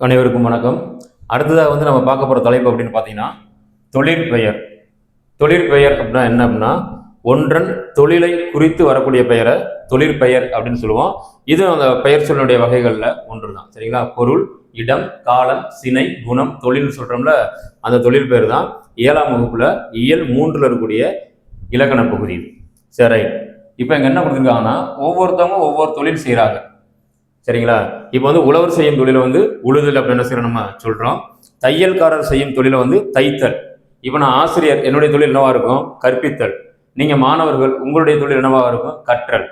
அனைவருக்கும் வணக்கம். அடுத்ததாக வந்து நம்ம பார்க்க போகிற தலைப்பு அப்படின்னு பார்த்தீங்கன்னா தொழிற்பெயர் தொழிற்பெயர் அப்படின்னா என்ன அப்படின்னா ஒன்றன் தொழிலை குறித்து வரக்கூடிய பெயரை தொழிற்பெயர் அப்படின்னு சொல்லுவோம். இது அந்த பெயர் சொல்லுடைய வகைகளில் ஒன்று தான் சரிங்களா? பொருள் இடம் காலம் சினை குணம் தொழில்னு சொல்கிறோம்ல அந்த தொழில் பெயர் தான். ஏழாம் வகுப்பில் இயல் மூன்றில் இருக்கக்கூடிய இலக்கண பகுதி சரி இப்போ இங்கே என்ன கொடுத்துருக்காங்கன்னா ஒவ்வொருத்தவங்க ஒவ்வொரு தொழில் செய்கிறாங்க சரிங்களா? இப்போ வந்து உழவர் செய்யும் தொழிலை வந்து உழுதல் அப்படின்னு என்ன நம்ம சொல்கிறோம் தையல்காரர் செய்யும் தொழிலை வந்து தைத்தல். இப்போ நான் ஆசிரியர் என்னுடைய தொழில் என்னவா இருக்கும்? கற்பித்தல். நீங்கள் மாணவர்கள் உங்களுடைய தொழில் என்னவா இருக்கும்? கற்றல்.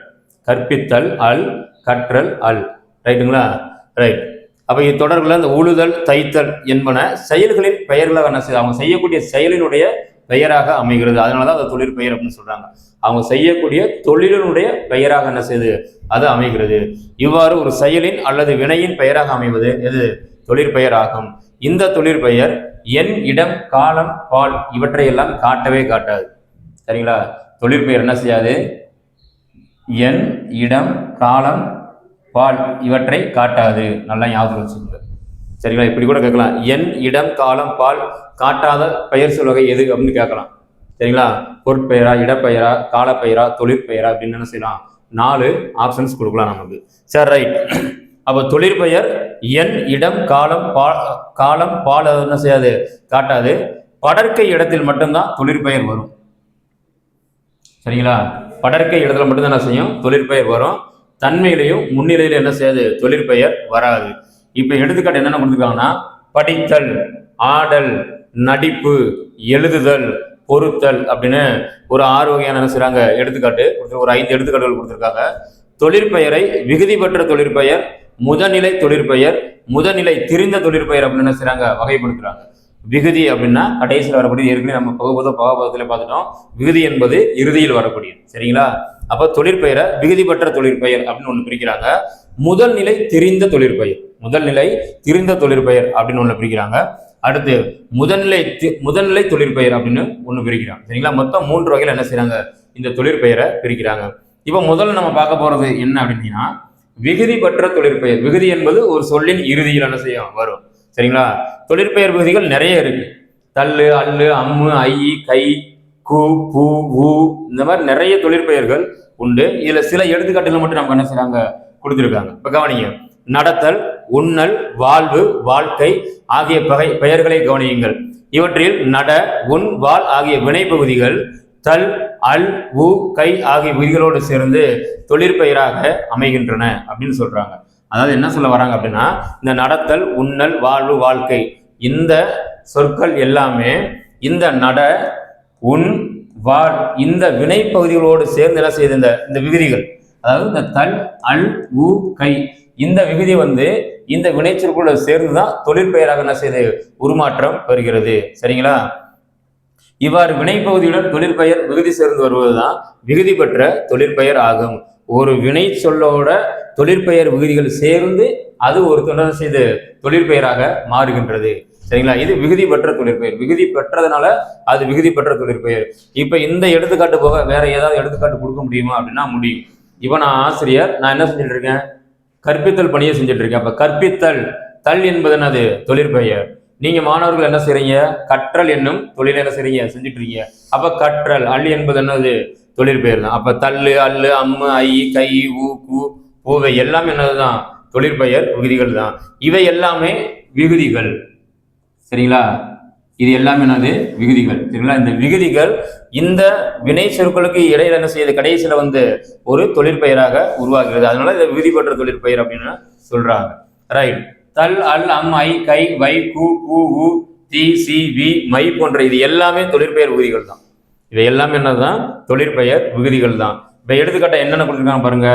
கற்பித்தல் அல் கற்றல் அல். ரைட்டுங்களா? ரைட். அப்போ இது தொடர்பில் இந்த உழுதல் தைத்தல் என்பன செயல்களின் பெயர்களாக என்ன செய்ய அவங்க செய்யக்கூடிய செயலினுடைய பெயராக அமைகிறது. அதனால தான் அதை தொழிற்பெயர் அப்படின்னு சொல்றாங்க. அவங்க செய்யக்கூடிய தொழிலினுடைய பெயராக என்ன செய்யுது அது அமைகிறது. இவ்வாறு ஒரு செயலின் அல்லது வினையின் பெயராக அமைவது எது? தொழிற்பெயர் ஆகும். இந்த தொழிற்பெயர் எண் இடம் காலம் பால் இவற்றையெல்லாம் காட்டவே காட்டாது. சரிங்களா? தொழிற்பெயர் என்ன செய்யாது? எண் இடம் காலம் பால் இவற்றை காட்டாது. நல்லா ஞாபகம் வச்சுக்கோங்க. சரிங்களா? இப்படி கூட கேட்கலாம். என் இடம் காலம் பால் காட்டாத பெயர் சொல் வகை எது அப்படின்னு கேட்கலாம். சரிங்களா? பொருட்பெயரா இடப்பெயரா காலப்பெயரா தொழிற்பெயரா அப்படின்னு என்ன செய்யலாம்? நாலு ஆப்ஷன்ஸ் கொடுக்கலாம் நமக்கு. சரி ரைட் அப்போ தொழிற்பெயர் எண் இடம் காலம் பா காலம் பால் அது என்ன செய்யாது? காட்டாது. படற்கை இடத்தில் மட்டும்தான் தொழிற்பெயர் வரும். சரிங்களா? படற்கை இடத்துல மட்டும்தான் என்ன செய்யும்? தொழிற்பெயர் வரும். தன்மையிலையும் முன்னிலையிலும் என்ன செய்யாது? தொழிற்பெயர் வராது. இப்போ எடுத்துக்காட்டு என்னென்ன கொடுத்துருக்காங்கன்னா படித்தல் ஆடல் நடிப்பு எழுதுதல் பொருத்தல் அப்படின்னு ஒரு ஆறு வகையான என்ன எடுத்துக்காட்டு கொடுத்து- ஒரு ஐந்து எடுத்துக்காட்டுகள் கொடுத்துருக்காங்க. தொழிற்பெயரை விகுதி பெற்ற தொழிற்பெயர் முதநிலை தொழிற்பெயர் முதநிலை திரிந்த தொழிற்பெயர் அப்படின்னு என்ன செய்கிறாங்க வகைப்படுத்துறாங்க. விகுதி அப்படின்னா கடைசியில் வரக்கூடிய ஏற்கனவே நம்ம பகுபத பகபதத்தில் பார்த்துட்டோம். விகுதி என்பது இறுதியில் வரக்கூடியது. சரிங்களா? அப்போ தொழிற்பெயரை விகுதி பெற்ற தொழிற்பெயர் அப்படின்னு ஒன்று பிரிக்கிறாங்க. முதல் நிலை தெரிந்த தொழிற்பெயர். முதல் நிலை திரிந்த தொழிற்பெயர் அப்படின்னு ஒன்று பிரிக்கிறாங்க. அடுத்து முதல்நிலை முதல்நிலை தொழிற்பெயர் அப்படின்னு ஒன்று பிரிக்கிறாங்க. சரிங்களா? மொத்தம் மூன்று வகையில் என்ன செய்யறாங்க இந்த தொழிற்பெயரை பிரிக்கிறாங்க. இப்போ முதல்ல நம்ம பார்க்க போறது என்ன அப்படின்னா விகுதி பெற்ற தொழிற்பெயர். விகுதி என்பது ஒரு சொல்லின் இறுதியில் என்ன செய்யும்? வரும். சரிங்களா? தொழிற்பெயர் விகுதிகள் நிறைய இருக்கு. தள்ளு அல்லு அம்மு ஐ கை கு பூ ஊ இந்த மாதிரி நிறைய தொழிற்பெயர்கள் உண்டு. இதுல சில எடுத்துக்காட்டுகள் மட்டும் நமக்கு என்ன செய்யறாங்க கொடுத்துருக்காங்க. இப்போ கவனிங்க. நடத்தல் உண்ணல் வாழ்வு வாழ்க்கை ஆகிய பகை பெயர்களை கவனியுங்கள். இவற்றில் நட உன் வாழ் ஆகிய வினைப்பகுதிகள் தல் அல் உ கை ஆகிய விதிகளோடு சேர்ந்து தொழிற்பெயராக அமைகின்றன அப்படின்னு சொல்றாங்க. அதாவது என்ன சொல்ல வராங்க அப்படின்னா இந்த நடத்தல் உண்ணல் வாழ்வு வாழ்க்கை இந்த சொற்கள் எல்லாமே இந்த நட உன் வாழ் இந்த வினைப்பகுதிகளோடு சேர்ந்து என்ன செய்த இந்த இந்த விகுதிகள் அதாவது இந்த தல் அல் உ கை. இந்த விகுதி வந்து இந்த வினைச்சொற்களோடு சேர்ந்து தான் தொழிற்பெயராக என்ன செய்து உருமாற்றம் பெறுகிறது சரிங்களா? இவ்வாறு வினைப்பகுதியுடன் தொழிற்பெயர் விகுதி சேர்ந்து வருவதுதான் விகுதி பெற்ற தொழிற்பெயர் ஆகும். ஒரு வினை சொல்லோட தொழிற்பெயர் விகுதிகள் சேர்ந்து அது ஒரு தொடர் செய்து தொழிற்பெயராக மாறுகின்றது. சரிங்களா? இது விகுதி பெற்ற தொழிற்பெயர். விகுதி பெற்றதுனால அது விகுதி பெற்ற தொழிற்பெயர். இப்ப இந்த எடுத்துக்காட்டு போக வேற ஏதாவது எடுத்துக்காட்டு கொடுக்க முடியுமா அப்படின்னா முடியும். இப்போ நான் ஆசிரியர் நான் என்ன செஞ்சுட்டு இருக்கேன் கற்பித்தல் பணியை செஞ்சுட்டு இருக்கேன் அப்ப கற்பித்தல் தல் என்பது என்னது? தொழிற்பெயர் நீங்க மாணவர்கள் என்ன செய்றீங்க? கற்றல் என்னும் தொழில் என்ன செய்றீங்க? செஞ்சுட்டு இருக்கீங்க அப்ப கற்றல் அல் என்பது என்னது? தொழிற்பெயர் தான். அப்ப தள்ளு அல்லு அம்மு ஐ கை ஊ கூ பூவை எல்லாமே என்னதுதான் தொழிற்பெயர் விகுதிகள் தான். இவை எல்லாமே விகுதிகள். சரிங்களா? இது எல்லாமே என்னது? விகுதிகள். சரிங்களா? இந்த விகுதிகள் இந்த வினை சொற்களுக்கு இடையில என்ன செய்யுது? கடைசியில வந்து ஒரு தொழிற்பெயராக உருவாகிறது. அதனால இதை விகுதி பெற்ற தொழிற்பெயர் அப்படின்னு சொல்றாங்க. ரைட் தல் அல் அம் ஐ கை வை கு கு உ தி சி வி மை போன்ற இது எல்லாமே தொழிற்பெயர் விகுதிகள் தான். இவை எல்லாமே என்னதுதான்? தொழிற்பெயர் விகுதிகள் தான். இப்ப எடுத்துக்காட்ட என்னென்ன கொடுத்துருக்காங்க பாருங்க?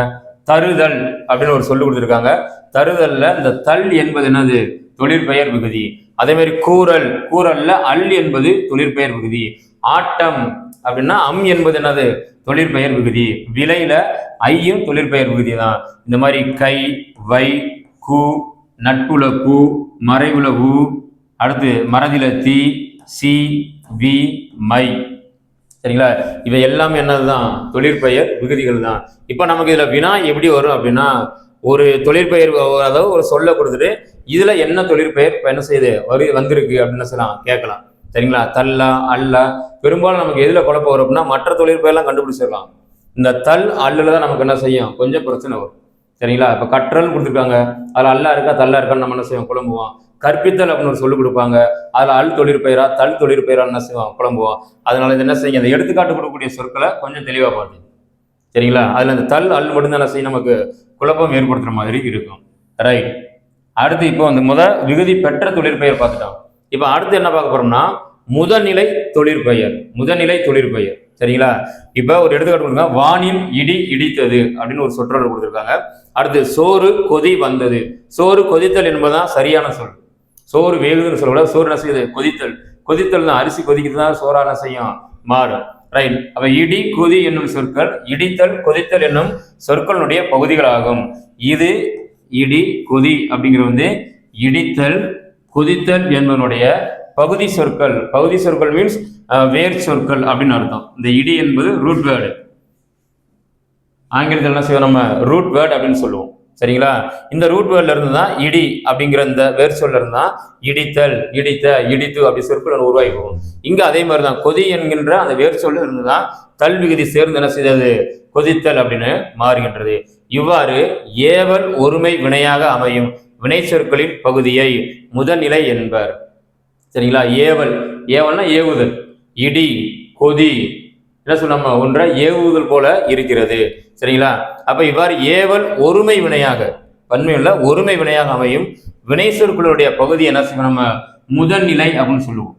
தருதல் அப்படின்னு ஒரு சொல்லு கொடுத்துருக்காங்க. தருதல்ல இந்த தல் என்பது என்னது? தொழிற்பெயர் விகுதி. அதே மாதிரி கூறல் கூறல்ல அல் என்பது தொழிற்பெயர் விகுதி ஆட்டம் அப்படின்னா அம் என்பது என்னது? தொழிற்பெயர் விகுதி விலையில ஐயும் தொழிற்பெயர் விகுதி தான் இந்த மாதிரி கை வை கூ நட்புல கு மறைவுல உ அடுத்து மறதில தி சி வி மை. சரிங்களா? இவை எல்லாமே என்னதுதான்? தொழிற்பெயர் விகுதிகள் தான் இப்போ நமக்கு இதில் வினா எப்படி வரும் அப்படின்னா ஒரு தொழிற்பெயர் அதாவது ஒரு சொல்ல கொடுத்துட்டு இதுல என்ன தொழிற்பெயர் இப்ப என்ன செய்யுது வரு வந்திருக்கு அப்படின்னு சொல்லலாம் கேட்கலாம். சரிங்களா? தல்லா அல்ல. பெரும்பாலும் நமக்கு எதுல குழப்பம் வரும் அப்படின்னா மற்ற தொழிற்பெயர்லாம் கண்டுபிடிச்சிடலாம். இந்த தல் அல்லல தான் நமக்கு என்ன செய்யும்? கொஞ்சம் பிரச்சனை வரும். சரிங்களா? இப்ப கற்றல் கொடுத்துருக்காங்க. அதுல அல்லா இருக்கா தல்லா இருக்கான்னு நம்ம என்ன செய்வோம்? குழம்புவோம். கற்பித்தல் அப்படின்னு ஒரு சொல்லி கொடுப்பாங்க. அதுல அல் தொழிற்பெயரா தல் தொழிற்பெயரா என்ன செய்வோம்? குழம்புவோம். அதனால இது என்ன செய்யுங்க? அந்த எடுத்துக்காட்டு கொடுக்கக்கூடிய சொற்களை கொஞ்சம் தெளிவா பார்த்து. சரிங்களா? அதுல அந்த தல் அல் மட்டும்தான் என்ன செய்யும்? நமக்கு குழப்பம் ஏற்படுத்துற மாதிரி இருக்கும். ரைட் அடுத்து இப்போ வந்து முத விகுதி பெற்ற தொழிற்பெயர் பார்த்துட்டோம் இப்போ அடுத்து என்ன பார்க்க போறோம்னா முதநிலை தொழிற்பெயர் முதநிலை தொழிற்பெயர். சரிங்களா? இப்போ ஒரு எடுத்துக்காட்டு கொடுங்க. வானில் இடி இடித்தது அப்படின்னு ஒரு சொற்றொடர் கொடுத்துருக்காங்க. அடுத்து சோறு கொதி வந்தது. சோறு கொதித்தல் என்பதுதான் சரியான சொல். சோறு வேகுதுன்னு சொல்ல சோறு என்ன செய்யுது? கொதித்தல். கொதித்தல் தான் அரிசி கொதிக்கிறது தான் சோறா என்ன செய்யும்? மாறும். ரைட் அப்ப இடி கொதி என்னும் சொற்கள் இடித்தல் கொதித்தல் என்னும் சொற்களுடைய பகுதிகளாகும். இது இடி கொதி அப்படிங்கிறது வந்து இடித்தல் கொதித்தல் என்பதனுடைய பகுதி சொற்கள். பகுதி சொற்கள் மீன்ஸ் வேர் சொற்கள் அப்படின்னு அர்த்தம். இந்த இடி என்பது ரூட் வேர்டு ஆங்கிலத்தில் என்ன செய்வோம் நம்ம? ரூட் வேர்டு அப்படின்னு சொல்லுவோம். சரிங்களா? இந்த ரூட் வேர்ட்ல இருந்து தான் இடி அப்படிங்கிற இந்த வேர் சொல்ல இருந்து தான் இடித்தல் இடித்த இடித்து அப்படி சொற்கள் உருவாகி போகும். இங்க அதே மாதிரி தான் கொதி என்கின்ற அந்த வேர் சொல்ல இருந்து தான் தல் விகுதி சேர்ந்து என்ன செய்தது? கொதித்தல் அப்படின்னு மாறுகின்றது. இவ்வாறு ஏவல் ஒருமை வினையாக அமையும் வினை சொற்களின் பகுதியை முதல்நிலை என்பர். சரிங்களா? ஏவல். ஏவல்னா ஏவுதல். இடி கொதி. என்ன சொல்லாம ஒன்றை? ஏவுதல் போல இருக்கிறது. சரிங்களா? அப்ப இவ்வாறு ஏவல் ஒருமை வினையாக பன்மையுள்ள ஒருமை வினையாக அமையும் வினை சொற்களுடைய பகுதி என்ன செய்வோம் நம்ம? முதல்நிலை அப்படின்னு சொல்லுவோம்.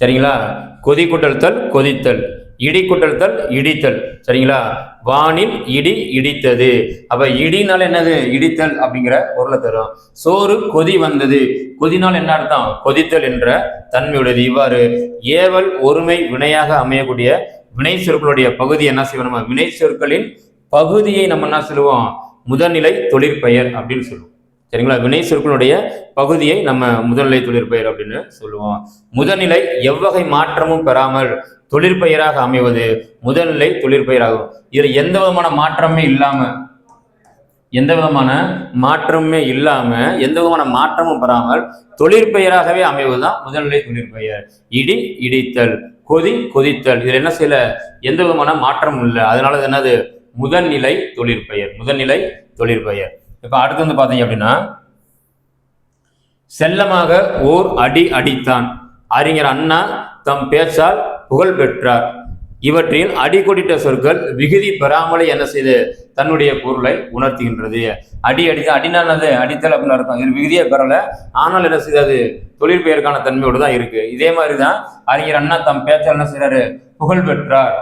சரிங்களா? கொதி குட்டல்தல் கொதித்தல். இடி குட்டல்தல் இடித்தல். சரிங்களா? வானில் இடி இடித்தது. அப்ப இடினால் என்னது? இடித்தல் அப்படிங்கிற பொருளை தரும். சோறு கொதி வந்தது. கொதினால் என்ன அர்த்தம்? கொதித்தல் என்ற தன்மையுடையது. இவ்வாறு ஏவல் ஒருமை வினையாக அமையக்கூடிய வினை சொற்களுடைய பகுதி என்ன செய்வோம் நம்ம? வினை சொற்களின் பகுதியை நம்ம என்ன சொல்லுவோம்? முதல்நிலை தொழிற்பெயர் அப்படின்னு சொல்லுவோம். சரிங்களா? வினை சொற்களுடைய பகுதியை நம்ம முதல்நிலை தொழிற்பெயர் அப்படின்னு சொல்லுவோம். முதல்நிலை எவ்வகை மாற்றமும் பெறாமல் தொழிற்பெயராக அமைவது முதல்நிலை தொழிற்பெயராகும். இதுல எந்த விதமான மாற்றமே இல்லாம எந்த விதமான மாற்றமுமே இல்லாம எந்த விதமான மாற்றமும் பெறாமல் தொழிற்பெயராகவே அமைவதுதான் முதல்நிலை தொழிற்பெயர். இடி இடித்தல் கொதி கொதித்தல். இதுல என்ன செய்யல? எந்த விதமான மாற்றமும் இல்லை. அதனால என்னது? முதல்நிலை தொழிற்பெயர். முதல்நிலை தொழிற்பெயர். இப்போ அடுத்து வந்து பார்த்தீங்க அப்படின்னா செல்லமாக ஓர் அடி அடித்தான். அறிஞர் அண்ணா தம் பேச்சால் புகழ் பெற்றார். இவற்றில் அடிக்கொடிட்ட சொற்கள் விகுதி பெறாமலே என்ன செய்து தன்னுடைய பொருளை உணர்த்துகின்றது. அடி அடித்த அடினானது அடித்தல் அப்படின்னு அர்த்தம். இது விகுதியை பெறல. ஆனால் என்ன செய்யாது தொழிற்பெயருக்கான தன்மையோடு தான் இருக்கு. இதே மாதிரி தான் அறிஞர் அண்ணா தம் பேச்சால் என்ன செய்றாரு புகழ் பெற்றார்.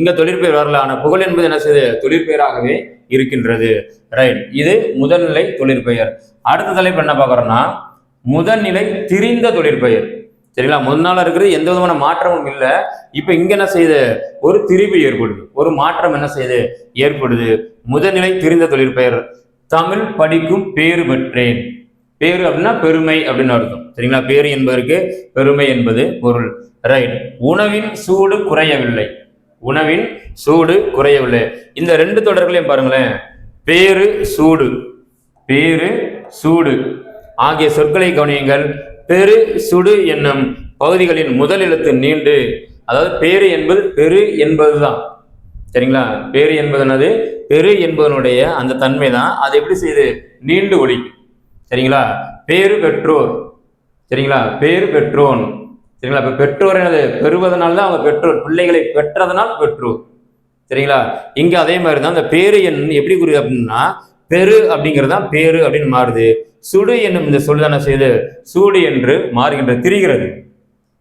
இங்க தொழிற்பெயர் வரல. ஆனால் புகழ் என்பது என்ன செய்யுது தொழிற்பெயராகவே இருக்கின்றது. ரைட் இது முதல்நிலை தொழிற்பெயர். அடுத்த தலைப்பு என்ன பார்க்குறோன்னா முதல்நிலை திரிந்த தொழிற்பெயர். சரிங்களா? முதல் நாள் இருக்கிறது எந்த விதமான மாற்றமும் இல்லை. இப்போ இங்கே என்ன செய்யுது? ஒரு திரிவு ஏற்படுது. ஒரு மாற்றம் என்ன செய்யுது? ஏற்படுது. முதல்நிலை திரிந்த தொழிற்பெயர். தமிழ் படிக்கும் பேறு பெற்றேன். பேரு அப்படின்னா பெருமை அப்படின்னு அர்த்தம். சரிங்களா? பேரு என்பதற்கு பெருமை என்பது பொருள். ரைட் உணவின் சூடு குறையவில்லை. உணவின் சூடு குறையவில்லை. இந்த ரெண்டு தொடர்களையும் பாருங்களேன். பேரு சூடு. பேரு சூடு. ஆகிய சொற்களை கவனியுங்கள். பெரு சுடு என்னும் பகுதிகளின் முதல் எழுத்து நீண்டு. அதாவது பேரு என்பது பெரு என்பதுதான். சரிங்களா? பேரு என்பது என்னது? பெரு என்பதனுடைய அந்த தன்மை தான் அது எப்படி செய்யுது நீண்டு ஒழிக்கும். சரிங்களா? பேரு பெற்றோர். சரிங்களா? பேரு பெற்றோன். சரிங்களா? இப்போ பெற்றோர் என்னது? பெறுவதனால தான் அவங்க பெற்றோர். பிள்ளைகளை பெற்றதனால் பெற்றோர். சரிங்களா? இங்கே அதே மாதிரி தான் அந்த பேரு எண் எப்படி குறி அப்படின்னா பெரு அப்படிங்கிறது தான் பேரு அப்படின்னு மாறுது. சுடு என்னும் இந்த சொல் தானே செய்யுது? சூடு என்று மாறுகின்ற திரிகிறது.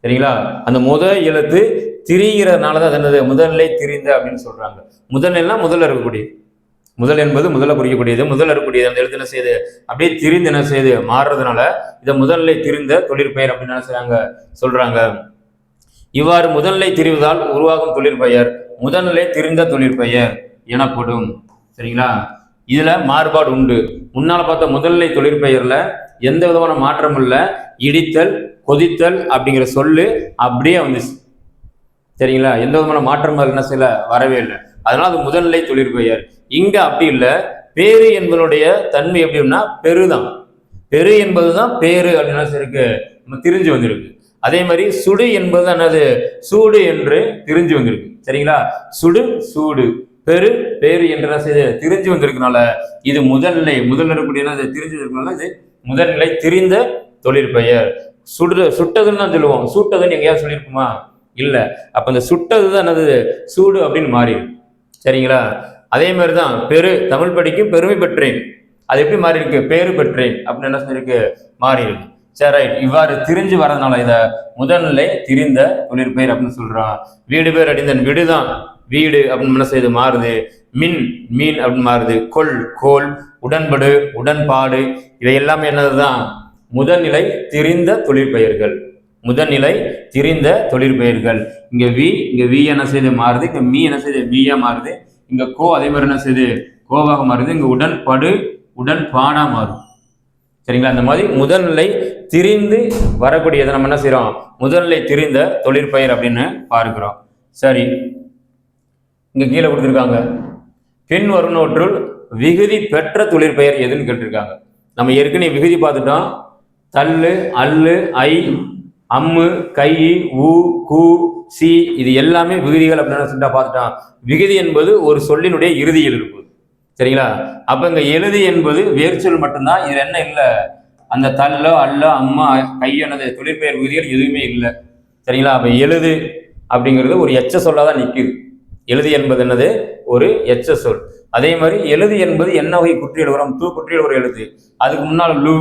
சரிங்களா? அந்த முதல் எழுத்து திரிகிறதுனால தான் அது என்னது? முதல்நிலை திரிந்த அப்படின்னு சொல்கிறாங்க முதல்நிலைனா முதல்ல இருக்கக்கூடிய. முதல் என்பது முதல குறிக்கக்கூடியது முதல் இருக்கக்கூடியது அந்த எழுத்து என்ன செய்யுது அப்படியே திரிந்து என்ன செய்யுது மாறுறதுனால இதை முதல்நிலை திரிந்த தொழிற்பெயர் அப்படின்னு என்ன செய்றாங்க? சொல்றாங்க. இவ்வாறு முதல்நிலை திரிவதால் உருவாகும் தொழிற்பெயர் முதல்நிலை திரிந்த தொழிற்பெயர் எனப்படும். சரிங்களா? இதுல மாறுபாடு உண்டு. முன்னால பார்த்த முதல்நிலை தொழிற்பெயர்ல எந்த விதமான மாற்றமும் இல்லை. இடித்தல் கொதித்தல் அப்படிங்கிற சொல்லு அப்படியே வந்துச்சு சரிங்களா? எந்த விதமான மாற்றம் என்ன செய்யல? வரவே இல்லை. அதனால அது முதல்நிலை தொழிற்பெயர் இங்க அப்படி இல்லை. பேரு என்பதனுடைய தன்மை எப்படின்னா பெருதான். பெரு என்பதுதான் பேரு அப்படின்னு இருக்கு? நம்ம திரிஞ்சு வந்திருக்கு. அதே மாதிரி சுடு என்பது என்னது? சூடு என்று திரிஞ்சு வந்திருக்கு. சரிங்களா? சுடு சூடு. பெரு பேரு என்ற தெரிஞ்சு திரிஞ்சு வந்திருக்கனால இது முதல்நிலை முதல் இருக்கக்கூடிய என்னது? திரிஞ்சு இது முதல்நிலை திரிந்த தொழிற்பெயர். சுடு சுட்டதுன்னு தான் சொல்லுவோம். சுட்டதுன்னு எங்கேயாவது சொல்லியிருக்குமா? இல்லை. அப்போ இந்த சுட்டது தான் என்னது? சூடு அப்படின்னு மாறிடும். சரிங்களா? அதே மாதிரி தான் பெரு தமிழ் படிக்கும் பெருமை பெற்றேன். அது எப்படி மாறி இருக்கு பேரு பெற்றேன் அப்படின்னு என்ன சொல்லியிருக்கு? மாறி இருக்கு சரி ரைட் இவ்வாறு திரிஞ்சு வரதுனால இதை முதல்நிலை திரிந்த தொழிற்பெயர் அப்படின்னு சொல்றான். வீடு பேர் அடிந்தன் விடுதான். வீடு அப்படின்னு என்ன செய்யுது மாறுது. மின் மீன் அப்படின்னு மாறுது. கொள் கோல் உடன்படு உடன்பாடு இவை எல்லாமே என்னதுதான்? முதல்நிலை திரிந்த தொழிற்பெயர்கள். முதல்நிலை திரிந்த தொழிற்பெயர்கள். இங்க வி இங்க வி என்ன செய்து? மாறுது. இங்க மீ என்ன செய்து? மீயா மாறுது. இங்க கோ அதே மாதிரி என்ன செய்யுது கோவாக மாறுது. இங்க உடன்படு உடன்பாடா மாறும். சரிங்களா? அந்த மாதிரி முதல்நிலை திரிந்து வரக்கூடியதை நம்ம என்ன செய்கிறோம் முதல்நிலை திரிந்த தொழிற்பயிர் அப்படின்னு பார்க்கிறோம். சரி. இங்க கீழே கொடுத்துருக்காங்க. பின் வருநோற்றுள் விகுதி பெற்ற தொழிற்பெயர் எதுன்னு கேட்டிருக்காங்க. நம்ம ஏற்கனவே விகுதி பார்த்துட்டோம். தள்ளு அல்லு ஐ அம்மு கை ஊ கு சி இது எல்லாமே விகுதிகள் அப்படின்னு சொல்லிட்டா பார்த்துட்டோம் விகுதி என்பது ஒரு சொல்லினுடைய இறுதியில் இருப்பு சரிங்களா? அப்ப இங்க எழுதி என்பது வேர்ச்சொல் மட்டும்தான். இதுல என்ன இல்லை? அந்த தல்லோ அல்லோ அம்மா கையானது தொழிற்பெயர் விகுதிகள் எதுவுமே இல்லை. சரிங்களா? அப்ப எழுது அப்படிங்கிறது ஒரு எச்ச சொல்லாதான் தான் நிற்குது எழுதி என்பது என்னது? ஒரு எச்ச சொல். அதே மாதிரி எழுது என்பது என்ன வகை குற்றியல் உரம் தூ குற்றியல் உரம் எழுது அதுக்கு முன்னால் லு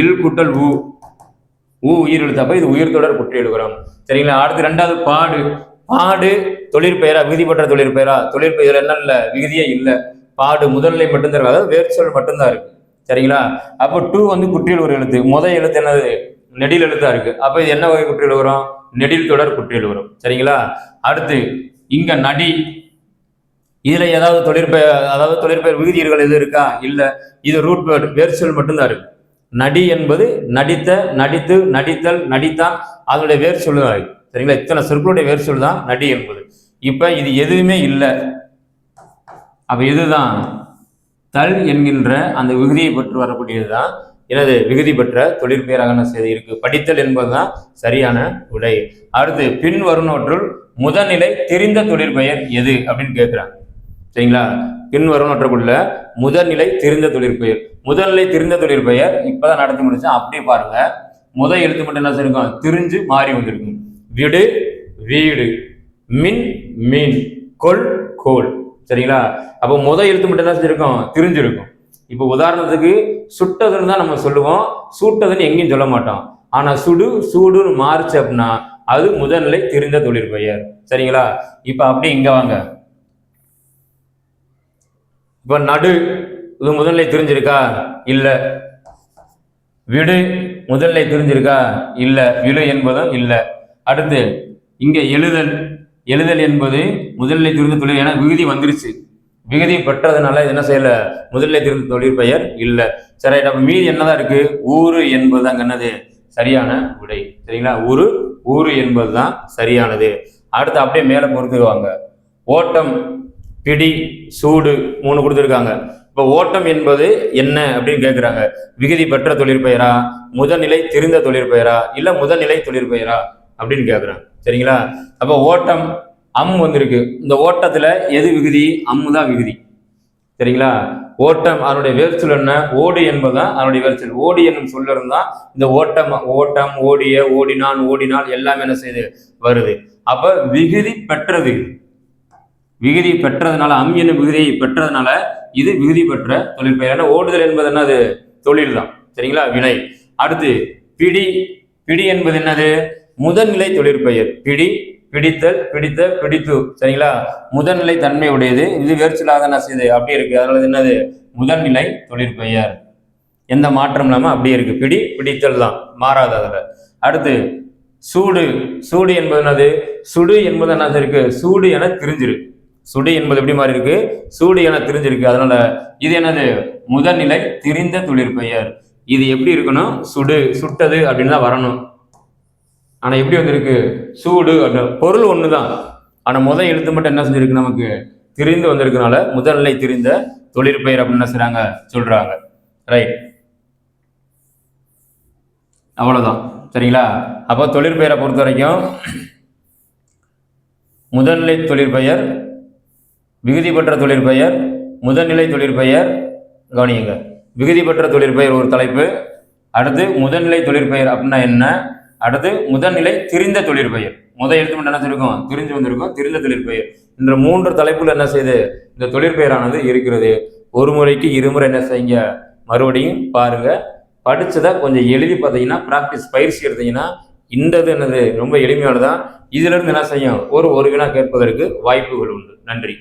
இல் குட்டல் ஊ ஊ உயிர் எழுத்தப்ப இது உயிர் தொடர் குற்றியலுகரம் சரிங்களா? அடுத்து ரெண்டாவது பாடு. பாடு தொழிற்பெயரா விகுதிப்பட்ட தொழிற்பெயரா தொழிற்பெயர் என்ன இல்லை விகுதியே இல்லை. பாடு முதல்நிலை மட்டும்தான் இருக்கு அதாவது வேர்ச்சொல் மட்டும்தான் இருக்கு. சரிங்களா? அப்போ டூ வந்து குற்றியல் ஒரு எழுத்து. முதல் எழுத்து என்னது? நெடில் எழுத்தா இருக்கு. அப்போ இது என்ன வகை குற்றியல் வரும்? நெடில் தொடர் குற்றியல் வரும். சரிங்களா? அடுத்து இங்க நடி. இதுல ஏதாவது தொழிற்பெயர் அதாவது தொழிற்பெயர் விகுதியர்கள் எதுவும் இருக்கா? இல்லை. இது ரூட் வேர்டு வேர்ச்சொல் மட்டும்தான் இருக்கு. நடி என்பது நடித்த நடித்து நடித்தல் நடித்தான். அதனுடைய வேர் தான் சரிங்களா? இத்தனை சொற்களுடைய வேர் சொல்லுதான் நடி என்பது. இப்ப இது எதுவுமே இல்லை. அப்ப இதுதான் தல் என்கின்ற அந்த விகுதியை பெற்று வரக்கூடியதுதான் எனது விகுதி பெற்ற தொழிற்பெயராக செய்தி இருக்கு. படித்தல் என்பதுதான் சரியான விடை. அடுத்து பின் வருநோற்றுள் முதல்நிலை தெரிந்த தொழிற்பெயர் எது அப்படின்னு கேட்கிறாங்க சரிங்களா? பின்வரும் வருநோற்றுக்குள்ள முதல்நிலை தெரிந்த தொழிற்பெயர் முதல்நிலை தெரிந்த தொழிற்பெயர் இப்பதான் நடத்தி முடிச்சேன். அப்படியே பாருங்க. முதல் எழுத்து மட்டும் என்ன செய்யிருக்கும் திரிஞ்சு மாறி வந்திருக்கும். விடு வீடு. மின் மீன். கொள் கோல் சரிங்களா? அப்போ முத எழுத்து மட்டும் என்ன செஞ்சிருக்கோம் திரிஞ்சிருக்கும். இப்போ உதாரணத்துக்கு சுட்டதுன்னு தான் நம்ம சொல்லுவோம். சூட்டதுன்னு எங்கேயும் சொல்ல மாட்டோம். ஆனால் சுடு சூடுன்னு மாறுச்சு அப்படின்னா அது முதல்நிலை தெரிந்த தொழிற்பெயர் சரிங்களா? இப்போ அப்படி இங்கே வாங்க. இப்போ நடு இது முதல்ல தெரிஞ்சிருக்கா? இல்லை. விடு முதல்ல தெரிஞ்சிருக்கா? இல்லை. விழு என்பதும் இல்லை. அடுத்து இங்கே எழுதல். எழுதல் என்பது முதல்நிலை தெரிந்த தொழில். ஏன்னா விகுதி வந்துருச்சு. விகுதி பெற்றதுனால இது என்ன செய்யல? முதல்நிலை தெரிந்த தொழிற்பெயர் இல்லை. சரி நம்ம மீதி என்னதான் இருக்கு? ஊரு என்பது அங்கே என்னது? சரியான விடை. சரிங்களா? ஊரு ஊரு என்பதுதான் சரியானது. அடுத்து அப்படியே மேலே பொறுத்துக்குவாங்க. ஓட்டம். பிடி சூடு மூணு கொடுத்துருக்காங்க. இப்போ ஓட்டம் என்பது என்ன அப்படின்னு கேட்குறாங்க விகுதி பெற்ற தொழிற்பெயரா முதநிலை திருந்த தொழிற்பெயரா இல்லை முதல்நிலை தொழிற்பெயரா அப்படின்னு கேட்குறாங்க சரிங்களா? அப்போ ஓட்டம் அம் வந்திருக்கு. இந்த ஓட்டத்தில் எது விகுதி? அம்மு தான் விகுதி. சரிங்களா? ஓட்டம் அதனுடைய வேர்ச்சொல் என்ன? ஓடு என்பதுதான் அதனுடைய வேர்ச்சொல் ஓடி என்னும் சொல்ல இருந்தால் இந்த ஓட்டம் ஓட்டம் ஓடிய ஓடினான் ஓடினால் எல்லாமே என்ன செய்யுது வருது. அப்போ விகுதி பெற்றது. விகுதி பெற்றதுனால அம் என்னும் விகுதியை பெற்றதுனால இது விகுதி பெற்ற தொழிற்பெயர் ஏன்னா ஓடுதல் என்பது என்னது? தொழில் தான் சரிங்களா? வினை. அடுத்து பிடி. பிடி என்பது என்னது? முதல்நிலை தொழிற்பெயர் பிடி பிடித்தல் பிடித்த பிடித்து. சரிங்களா? முதல்நிலை தன்மை உடையது. இது வேர்ச்சலாக என்ன செய்யுது அப்படியே இருக்கு. அதனால என்னது? முதல்நிலை தொழிற்பெயர் எந்த மாற்றம் இல்லாமல் அப்படியே இருக்கு. பிடி பிடித்தல் தான். மாறாது அதில். அடுத்து சூடு. சூடு என்பது என்னது? சுடு என்பது என்ன இருக்கு? சூடு என தெரிஞ்சிருக்கு. சுடு என்பது எப்படி மாறி இருக்கு சூடு என தெரிஞ்சிருக்கு. அதனால இது என்னது? முதல்நிலை திரிந்த தொழிற்பெயர் இது எப்படி இருக்கணும்? சுடு சுட்டது அப்படின்னு தான் வரணும். ஆனா எப்படி வந்திருக்கு? சூடு அப்படின்னு பொருள் ஒண்ணுதான். ஆனா முதல் எழுத்து மட்டும் என்ன செஞ்சிருக்கு நமக்கு? திரிந்து வந்திருக்கனால முதல்நிலை திரிந்த தொழிற்பெயர் அப்படின்னு என்ன செய்றாங்க? சொல்றாங்க. ரைட் அவ்வளோதான் சரிங்களா? அப்போ தொழிற்பெயரை பொறுத்த வரைக்கும் முதல்நிலை தொழிற்பெயர் விகுதி பெற்ற தொழிற்பெயர் முதல்நிலை தொழிற்பெயர் கவனியுங்க. விகுதி பெற்ற தொழிற்பெயர் ஒரு தலைப்பு. அடுத்து முதல்நிலை தொழிற்பெயர் அப்படின்னா என்ன? அடுத்து முதல்நிலை திரிந்த தொழிற்பெயர் முதல் எழுத்து மட்டும் என்ன சொல்லிருக்கோம்? திரிஞ்சு வந்திருக்கும். திரிந்த தொழிற்பெயர் என்ற மூன்று தலைப்புல என்ன செய்யுது இந்த தொழிற்பெயரானது இருக்கிறது. ஒரு முறைக்கு இருமுறை என்ன செய்யுங்க? மறுபடியும் பாருங்க. படிச்சதை கொஞ்சம் எழுதி பார்த்தீங்கன்னா ப்ராக்டிஸ் பயிற்சி எடுத்தீங்கன்னா இந்த இது என்னது? ரொம்ப எளிமையானதான் இதுல இருந்து என்ன செய்யும்? ஒரு ஒரு வினா கேட்பதற்கு வாய்ப்புகள் உண்டு. நன்றி.